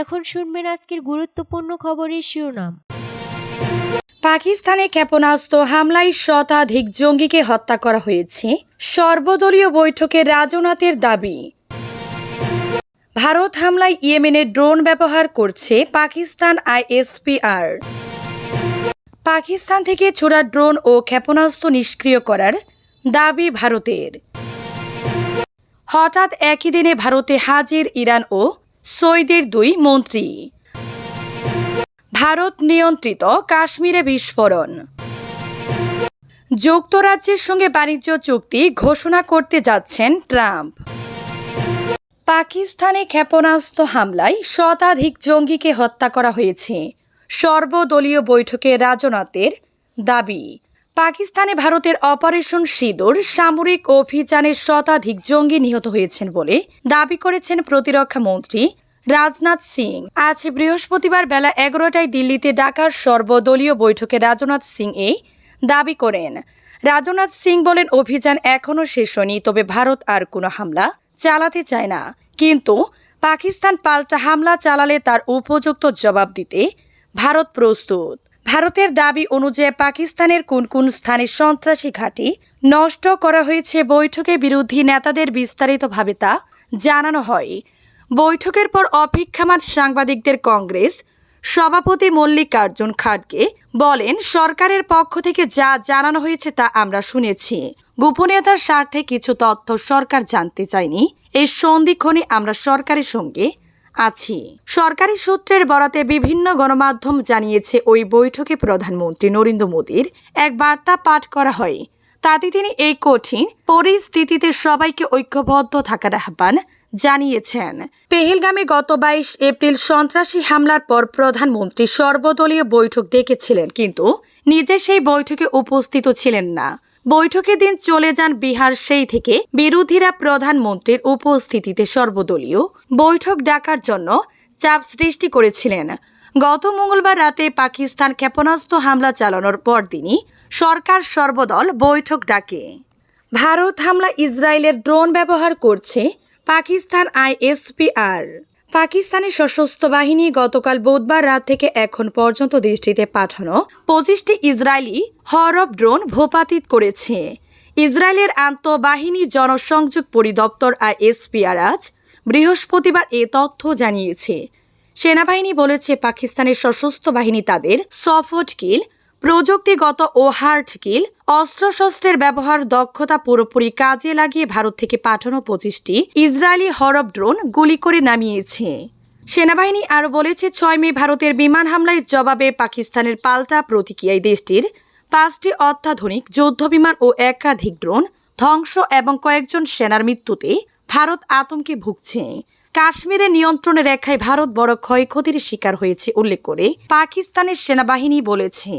এখন আজকের গুরুত্বপূর্ণ খবরের শিরোনাম। পাকিস্তানে ক্ষেপণাস্ত্র হামলায় শতাধিক জঙ্গিকে হত্যা করা হয়েছে। সর্বদলীয় বৈঠকে রাজনাথের দাবি। ভারত হামলায় ইয়েমেনে ড্রোন ব্যবহার করছে পাকিস্তান আইএসপিআর। পাকিস্তান থেকে ছোড়া ড্রোন ও ক্ষেপণাস্ত্র নিষ্ক্রিয় করার দাবি ভারতের। হঠাৎ একই দিনে ভারতে হাজির ইরান ও সৌদির দুই মন্ত্রী। ভারত নিয়ন্ত্রিত কাশ্মীরে বিস্ফোরণ। যুক্তরাজ্যের সঙ্গে বাণিজ্য চুক্তি ঘোষণা করতে যাচ্ছেন ট্রাম্প। পাকিস্তানে ক্ষেপণাস্ত্র হামলায় শতাধিক জঙ্গিকে হত্যা করা হয়েছে। সর্বদলীয় বৈঠকে রাজনাথের দাবি। পাকিস্তানে ভারতের অপারেশন সিঁদুর সামরিক অভিযানে শতাধিক জঙ্গি নিহত হয়েছেন বলে দাবি করেছেন প্রতিরক্ষা মন্ত্রী রাজনাথ সিং। আজ বৃহস্পতিবার বেলা এগারোটায় দিল্লিতে ডাকার সর্বদলীয় বৈঠকে রাজনাথ সিং এই দাবি করেন। রাজনাথ সিং বলেন, অভিযান এখনও শেষ হয়নি, তবে ভারত আর কোনো হামলা চালাতে চায় না। কিন্তু পাকিস্তান পাল্টা হামলা চালালে তার উপযুক্ত জবাব দিতে ভারত প্রস্তুত। ভারতের দাবি অনুযায়ী পাকিস্তানের কোন কোন স্থানে সন্ত্রাসী ঘাঁটি নষ্ট করা হয়েছে বৈঠকে বিরোধী নেতাদের বিস্তারিতভাবে তা জানানো হয়। বৈঠকের পর অপেক্ষামান সাংবাদিকদের কংগ্রেস সভাপতি মল্লিকার্জুন খাড়গে বলেন, সরকারের পক্ষ থেকে যা জানানো হয়েছে তা আমরা শুনেছি। গোপনীয়তার স্বার্থে কিছু তথ্য সরকার জানতে চায়নি। এই সন্ধিক্ষণে আমরা সরকারের সঙ্গে আছি। সরকারি সূত্রের বরাতে বিভিন্ন গণমাধ্যম জানিয়েছে, ওই বৈঠকে প্রধানমন্ত্রী নরেন্দ্র মোদীর এক বার্তা পাঠ করা হয়। তাতে তিনি এই কঠিন পরিস্থিতিতে সবাইকে ঐক্যবদ্ধ থাকার আহ্বান জানিয়েছেন। পেহেলগামে গত বাইশ এপ্রিল সন্ত্রাসী হামলার পর প্রধানমন্ত্রী সর্বদলীয় বৈঠক ডেকেছিলেন, কিন্তু নিজে সেই বৈঠকে উপস্থিত ছিলেন না। বৈঠকের দিন চলে যান বিহার সেই থেকে বিরোধীরা প্রধানমন্ত্রীর উপস্থিতিতে সর্বদলীয় বৈঠক ডাকার জন্য চাপ সৃষ্টি করেছিলেন। গত মঙ্গলবার রাতে পাকিস্তান ক্ষেপণাস্ত্র হামলা চালানোর পরদিনই সরকার সর্বদল বৈঠক ডাকে। ভারত হামলা ইসরায়েলের ড্রোন ব্যবহার করছে পাকিস্তান আইএসপিআর। পাকিস্তানের সশস্ত্র বাহিনী গতকাল বুধবার রাত থেকে এখন পর্যন্ত দেশটিতে পাঠানো পঁচিশটি ইসরায়েলি হরব ড্রোন ভূপাতিত করেছে। ইসরায়েলের আন্তঃবাহিনী জনসংযোগ পরিদপ্তর আইএসপিআর আজ বৃহস্পতিবার এ তথ্য জানিয়েছে। সেনাবাহিনী বলেছে, পাকিস্তানের সশস্ত্র বাহিনী তাদের সফট কিল প্রযুক্তিগত ও হার্ড কিল অস্ত্রশস্ত্রের ব্যবহার দক্ষতা পুরোপুরি কাজে লাগিয়ে ভারত থেকে পাঠানো পঁচিশটি ইসরায়েলি হরব ড্রোন গুলি করে নামিয়েছে। সেনাবাহিনী আরও বলেছে, ছয় মে ভারতের বিমান হামলায় জবাবে পাকিস্তানের পাল্টা প্রতিক্রিয়ায় দেশটির পাঁচটি অত্যাধুনিক যুদ্ধবিমান ও একাধিক ড্রোন ধ্বংস এবং কয়েকজন সেনার মৃত্যুতে ভারত আতঙ্কে ভুগছে। কাশ্মীরের নিয়ন্ত্রণে রেখায় ভারত বড় ক্ষয়ক্ষতির শিকার হয়েছে উল্লেখ করে পাকিস্তানের সেনাবাহিনী বলেছে।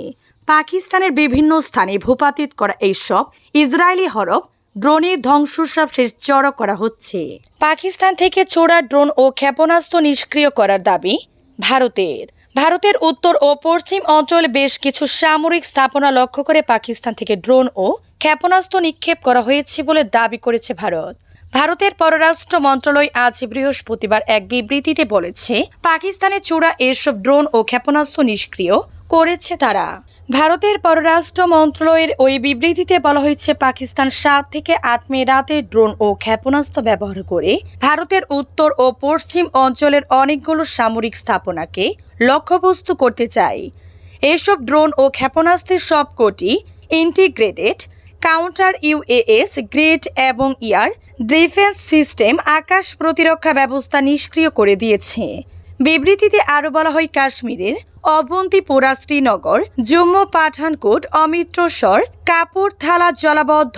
পাকিস্তানের বিভিন্ন স্থানে ভূপাতিত করা এইসব ইসরায়েলি হরফ ড্রোনের ধ্বংসসব শেষ জড়ো করা হচ্ছে। পাকিস্তান থেকে চোরা ড্রোন ও ক্ষেপণাস্ত্র নিষ্ক্রিয় করার দাবি ভারতের। ভারতের উত্তর ও পশ্চিম অঞ্চলে বেশ কিছু সামরিক স্থাপনা লক্ষ্য করে পাকিস্তান থেকে ড্রোন ও ক্ষেপণাস্ত্র নিক্ষেপ করা হয়েছে বলে দাবি করেছে ভারত। ভারতের পররাষ্ট্র মন্ত্রণালয় আজ বৃহস্পতিবার এক বিবৃতিতে বলেছে, পাকিস্তানে চূড়া এসব ড্রোন ও ক্ষেপণাস্ত্র নিষ্ক্রিয় করেছে তারা। ভারতের পররাষ্ট্র মন্ত্রণালয়ের ওই বিবৃতিতে বলা হয়েছে, পাকিস্তান সাত থেকে আট মে রাতে ড্রোন ও ক্ষেপণাস্ত্র ব্যবহার করে ভারতের উত্তর ও পশ্চিম অঞ্চলের অনেকগুলো সামরিক স্থাপনাকে লক্ষ্যবস্তু করতে চায়। এসব ড্রোন ও ক্ষেপণাস্ত্রের সবকটি ইন্টিগ্রেটেড কাউন্টার ইউএএস গ্রেড এবং ইয়ার ডিফেন্স সিস্টেম আকাশ প্রতিরক্ষা ব্যবস্থা নিষ্ক্রিয় করে দিয়েছে। বিবৃতিতে আরও বলা হয়, কাশ্মীরের অবন্তিপোরা শ্রীনগর, জম্মু পাঠানকোট, অমিত্রসর কাপুরথালা জলাবদ্ধ,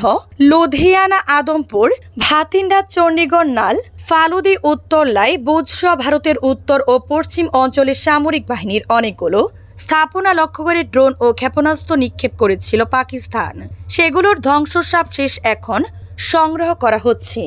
লুধিয়ানা, আদমপুর, ভাতিন্ডা, চণ্ডীগড়, নাল, ফালুদি উত্তরলাই বুজস ভারতের উত্তর ও পশ্চিম অঞ্চলের সামরিক বাহিনীর অনেকগুলো স্থাপনা লক্ষ্য করে ড্রোন ও ক্ষেপণাস্ত্র নিক্ষেপ করেছিল পাকিস্তান। সেগুলোর ধ্বংসসাপ শেষ এখন সংগ্রহ করা হচ্ছে।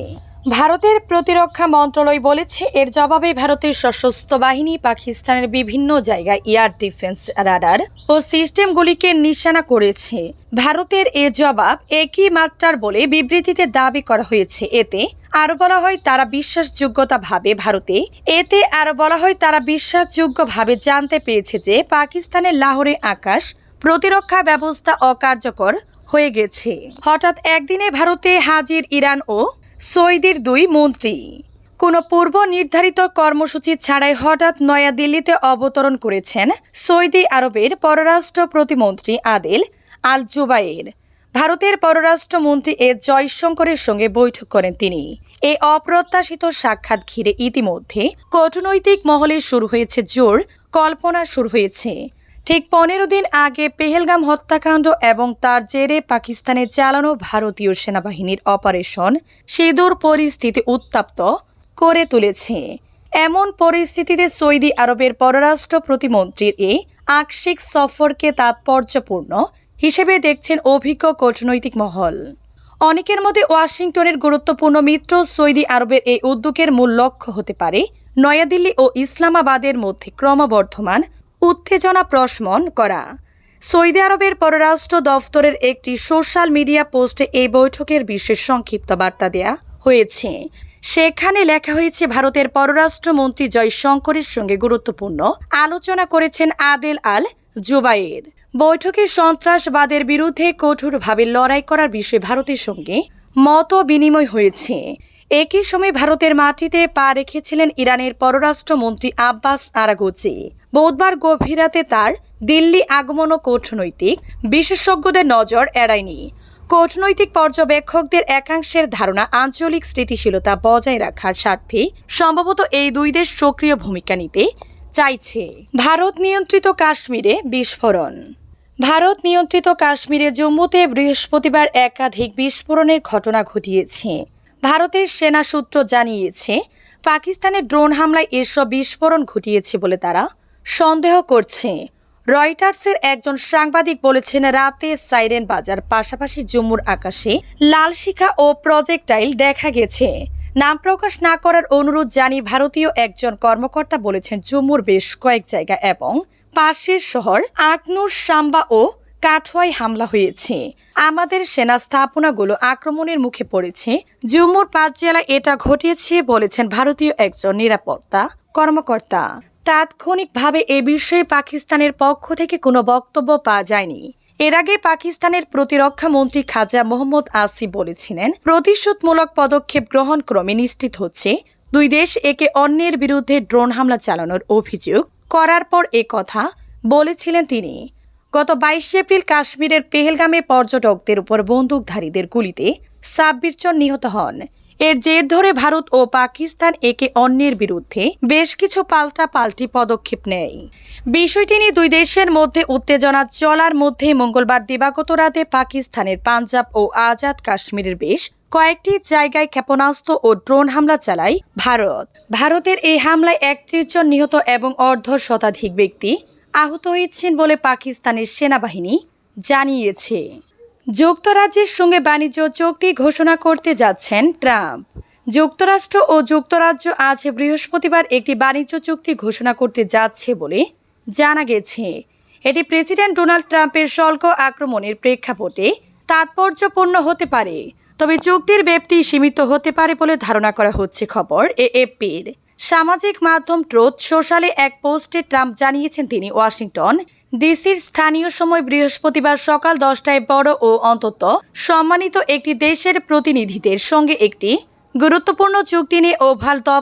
ভারতের প্রতিরক্ষা মন্ত্রণালয় বলেছে, এর জবাবে ভারতের সশস্ত্র বাহিনী পাকিস্তানের বিভিন্ন জায়গায় এয়ার ডিফেন্স রাডার ও সিস্টেমগুলিকে নিশানা করেছে। ভারতের এ জবাব একই মাত্রার বলে বিবৃতিতে দাবি করা হয়েছে। এতে আরও বলা হয়, তারা বিশ্বাসযোগ্যতা ভাবে ভারতে, এতে আরও বলা হয়, তারা বিশ্বাসযোগ্যভাবে জানতে পেরেছে যে পাকিস্তানের লাহোরে আকাশ প্রতিরক্ষা ব্যবস্থা অকার্যকর হয়ে গেছে। হঠাৎ একদিনে ভারতে হাজির ইরান ও সৌদির দুই মন্ত্রী। কোনো পূর্ব নির্ধারিত কর্মসূচি ছাড়াই হঠাৎ নয়াদিল্লিতে অবতরণ করেছেন সৌদি আরবের পররাষ্ট্র প্রতিমন্ত্রী আদিল আল জুবাইর ভারতের পররাষ্ট্রমন্ত্রী এ জয়শঙ্করের সঙ্গে বৈঠক করেন তিনি। এই অপ্রত্যাশিত সাক্ষাৎ ঘিরে ইতিমধ্যে কূটনৈতিক মহলে শুরু হয়েছে জোর, কল্পনা শুরু হয়েছে। ঠিক পনেরো দিন আগে পেহেলগাম হত্যাকাণ্ড এবং তার জেরে পাকিস্তানে চালানো ভারতীয় সেনাবাহিনীর অপারেশন সিঁদুর পরিস্থিতি উত্তপ্ত করে তুলেছে। এমন পরিস্থিতিতে সৌদি আরবের পররাষ্ট্র প্রতিমন্ত্রীর এই আকস্মিক সফরকে তাৎপর্যপূর্ণ হিসেবে দেখছেন অভিজ্ঞ কূটনৈতিক মহল। অনেকের মধ্যে ওয়াশিংটনের গুরুত্বপূর্ণ মিত্র সৌদি আরবের এই উদ্যোগের মূল লক্ষ্য হতে পারে নয়াদিল্লি ও ইসলামাবাদের মধ্যে ক্রমবর্ধমান উত্তেজনা প্রশমন করা। সৌদি আরবের পররাষ্ট্র দফতরের একটি সোশ্যাল মিডিয়া পোস্টে এই বৈঠকের বিশেষ সংক্ষিপ্ত বার্তা দেয়া হয়েছে। সেখানে লেখা হয়েছে, ভারতের পররাষ্ট্রমন্ত্রী জয়শঙ্করের সঙ্গে গুরুত্বপূর্ণ আলোচনা করেছেন আদেল আল জুবাইর। বৈঠকে সন্ত্রাসবাদের বিরুদ্ধে কঠোরভাবে লড়াই করার বিষয়ে ভারতের সঙ্গে মত বিনিময় হয়েছে। একই সময় ভারতের মাটিতে পা রেখেছিলেন ইরানের পররাষ্ট্রমন্ত্রী আব্বাস আরাগোচি। বুধবার গভীর রাতে তার দিল্লি আগমন ও কূটনৈতিক বিশেষজ্ঞদের নজর এড়ায়নি। কূটনৈতিক পর্যবেক্ষকদের একাংশের ধারণা, আঞ্চলিক স্থিতিশীলতা বজায় রাখার স্বার্থে সম্ভবত এই দুই দেশ সক্রিয় ভূমিকা নিতে চাইছে। ভারত নিয়ন্ত্রিত কাশ্মীরে বিস্ফোরণ। ভারত নিয়ন্ত্রিত কাশ্মীরে জম্মুতে বৃহস্পতিবার একাধিক বিস্ফোরণের ঘটনা ঘটিয়েছে। ভারতের সেনা সূত্র জানিয়েছে পাকিস্তানের ড্রোন হামলায় এসব বিস্ফোরণ ঘটিয়েছে বলে তারা সন্দেহ করছে। রয়টার্সের একজন সাংবাদিক বলেছেন, রাতে সাইরেন বাজার পাশাপাশি জম্মুর আকাশে লাল শিখা ও প্রজেক্টাইল দেখা গেছে। নাম প্রকাশ না করার অনুরোধ জানি ভারতীয় একজন কর্মকর্তা বলেছেন জম্মুর বেশ কয়েক জায়গা এবং পাশের শহর আকনুর সাম্বা ও কাঠোয়ায় হামলা হয়েছে। আমাদের সেনা স্থাপনাগুলো আক্রমণের মুখে পড়েছে। জম্মুর পাঁচ জেলায় এটা ঘটিয়েছে বলেছেন ভারতীয় একজন নিরাপত্তা কর্মকর্তা। তাৎক্ষণিকভাবে এ বিষয়ে পাকিস্তানের পক্ষ থেকে কোনো বক্তব্য পাওয়া যায়নি। এর আগে পাকিস্তানের প্রতিরক্ষা মন্ত্রী খাজা মোহাম্মদ আসি বলেছিলেন, প্রতিশোধমূলক পদক্ষেপ গ্রহণ ক্রমে নিশ্চিত হচ্ছে দুই দেশ একে অন্যের বিরুদ্ধে ড্রোন হামলা চালানোর অভিযোগ করার পর এ কথা বলেছিলেন তিনি। গত বাইশ এপ্রিল কাশ্মীরের পেহেলগামে পর্যটকদের উপর বন্দুকধারীদের গুলিতে ছাব্বিশ জন নিহত হন। এর জের ধরে ভারত ও পাকিস্তান একে অন্যের বিরুদ্ধে বেশ কিছু পাল্টা পাল্টি পদক্ষেপ নেয়। বিষয়টি নিয়ে দুই দেশের মধ্যে উত্তেজনা চলার মধ্যে মঙ্গলবার দিবাগত রাতে পাকিস্তানের পাঞ্জাব ও আজাদ কাশ্মীরের বেশ কয়েকটি জায়গায় ক্ষেপণাস্ত্র ও ড্রোন হামলা চালায় ভারত। ভারতের এই হামলায় একত্রিশ জন নিহত এবং অর্ধ শতাধিক ব্যক্তি আহত হয়েছেন বলে পাকিস্তানের সেনাবাহিনী জানিয়েছে। যুক্তরাজ্যের সঙ্গে বাণিজ্য চুক্তি ঘোষণা করতে যাচ্ছেন ট্রাম্প। যুক্তরাষ্ট্র ও যুক্তরাজ্য আজ বৃহস্পতিবার একটি বাণিজ্য চুক্তি ঘোষণা করতে যাচ্ছে বলে জানা গেছে। এটি প্রেসিডেন্ট ডোনাল্ড ট্রাম্পের শুল্ক আক্রমণের প্রেক্ষাপটে তাৎপর্যপূর্ণ হতে পারে, তবে চুক্তির ব্যাপ্তি সীমিত হতে পারে বলে ধারণা করা হচ্ছে খবর এএপির সামাজিক মাধ্যম ট্রোথ সোশ্যালে এক পোস্টে ট্রাম্প জানিয়েছেন তিনি ওয়াশিংটন ডিসির স্থানীয় সময় বৃহস্পতিবার সকাল দশটায় বড় ও অন্তত সম্মানিত একটি দেশের প্রতিনিধিদের সঙ্গে একটি গুরুত্বপূর্ণ চুক্তি নিয়ে ওভাল